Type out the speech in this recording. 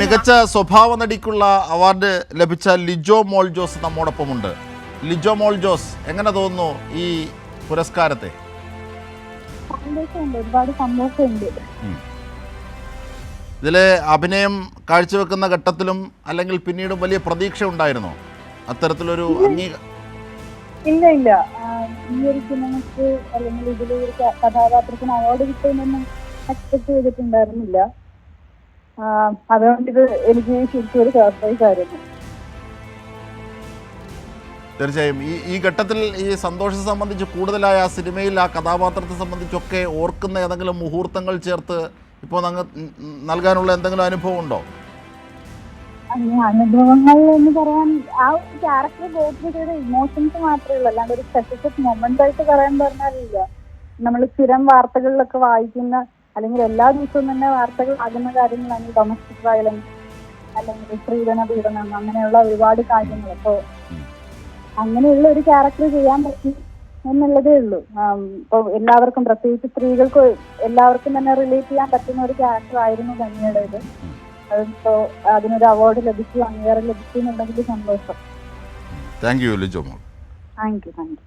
മികച്ച സ്വഭാവ നടിക്കുള്ള അവാർഡ് ലഭിച്ച ലിജോ മോൾ ജോസ് നമ്മോടൊപ്പമുണ്ട്. ലിജോ മോൾ ജോസ് എങ്ങനെ തോന്നുന്നു ഈ പുരസ്കാരത്തെ? ഇതിൽ ഒരുപാട് സന്തോഷമുണ്ട്. ഇതിലെ അഭിനയം കാഴ്ചവെക്കുന്ന ഘട്ടത്തിലും അല്ലെങ്കിൽ പിന്നീട് വലിയ പ്രതീക്ഷ ഉണ്ടായിരുന്നോ? അത്തരത്തിലൊരു ഇല്ല. ഇല്ല ഈയൊരു ഈ ഒരു സിനിമയ്ക്ക് അല്ലെങ്കിൽ ഇതിലെ ഒരു കഥാപാത്രത്തിന് അവാർഡ് കിട്ടുമെന്നൊന്നും എക്സ്പെക്ട് ചെയ്തിട്ടുണ്ടായിരുന്നില്ല. അതുകൊണ്ട് ഇത് എനിക്ക് ശരിക്കും ഒരു സർപ്രൈസ് ആയിരുന്നു. തീർച്ചയായും. ഈ ഈ ഘട്ടത്തിൽ ഈ സന്തോഷം സംബന്ധിച്ച് കൂടുതലായ ആ സിനിമയിൽ ആ കഥാപാത്രത്തെ സംബന്ധിച്ചൊക്കെ ഓർക്കുന്ന ഏതെങ്കിലും മുഹൂർത്തങ്ങൾ ചേർത്ത് ഇപ്പോൾ നൽകാനുള്ള എന്തെങ്കിലും അനുഭവം ഉണ്ടോ? അനുഭവങ്ങൾ എന്ന് പറയാൻ ആ ഒരു ക്യാരക്ടർ ചെയ്ത ഇമോഷൻസ് മാത്രമേ ഉള്ളൂ. അല്ലാണ്ട് ഒരു സ്പെസിഫിക് മൊമെന്റ് ആയിട്ട് പറയാൻ പറഞ്ഞാലില്ല നമ്മൾ സ്ഥിരം വാർത്തകളിലൊക്കെ വായിക്കുന്ന അല്ലെങ്കിൽ എല്ലാ ദിവസവും തന്നെ വാർത്തകൾ ആകുന്ന കാര്യങ്ങളാണ് ഡൊമസ്റ്റിക് വയലൻസ് അല്ലെങ്കിൽ സ്ത്രീധന പീഡനം അങ്ങനെയുള്ള ഒരുപാട് കാര്യങ്ങൾ. അപ്പോ അങ്ങനെയുള്ള ഒരു ക്യാരക്ടർ ചെയ്യാൻ പറ്റി എന്നുള്ളതേ ഉള്ളൂ. ഇപ്പൊ എല്ലാവർക്കും പ്രത്യേകിച്ച് സ്ത്രീകൾക്ക് എല്ലാവർക്കും തന്നെ റിലേറ്റ് ചെയ്യാൻ പറ്റുന്ന ഒരു ക്യാരക്ടർ ആയിരുന്നു കന്യയുടേത്. അതിപ്പോ അതിനൊരു അവാർഡ് ലഭിച്ചു അംഗീകാരം ലഭിച്ചു എന്നുണ്ടെങ്കിൽ സന്തോഷം. You thank you thank you